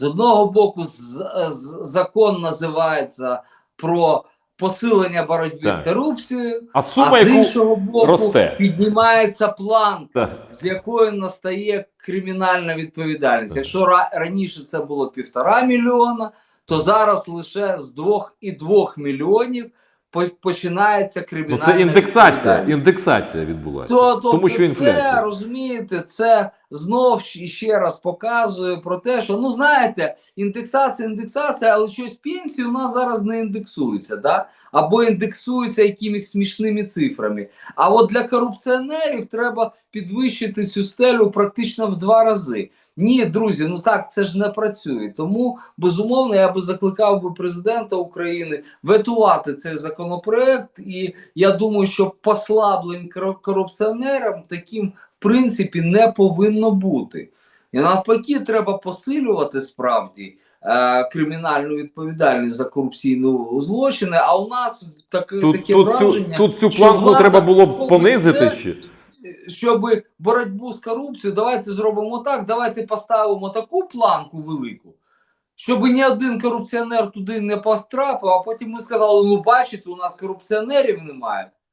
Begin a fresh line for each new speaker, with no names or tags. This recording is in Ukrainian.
З одного боку, з, з, закон називається про посилення боротьби
Так.
з корупцією,
А
а з іншого боку,
росте.
піднімається план
Так.
з якої настає кримінальна відповідальність.
Так.
Якщо ра- раніше це було півтора мільйона, то зараз лише з двох і двох мільйонів по- починається
ну це індексація. Індексація відбулася.
То, тобто
тому що
це, розумієте, це знов ще- раз показує про те, що ну знаєте, індексація, індексація, але щось пенсії у нас зараз не індексуються, да? або індексуються якимись смішними цифрами. А от для корупціонерів треба підвищити цю стелю практично в два рази. Ні, друзі, ну так це ж не працює. Тому безумовно я би закликав би президента України ветувати цей законопроект, і я думаю, що послаблень корупціонерам таким принципі не повинно бути. І навпаки, треба посилювати справді е, кримінальну відповідальність за корупційні злочини. А у нас таке,
Тут,
таке
тут,
враження,
цю, тут цю планку треба було б понизити ще.
щоб боротьбу з корупцією, давайте зробимо так, давайте поставимо таку планку велику, щоб ні один корупціонер туди не потрапив, а потім ми сказали: ну бачите, у нас корупціонерів немає.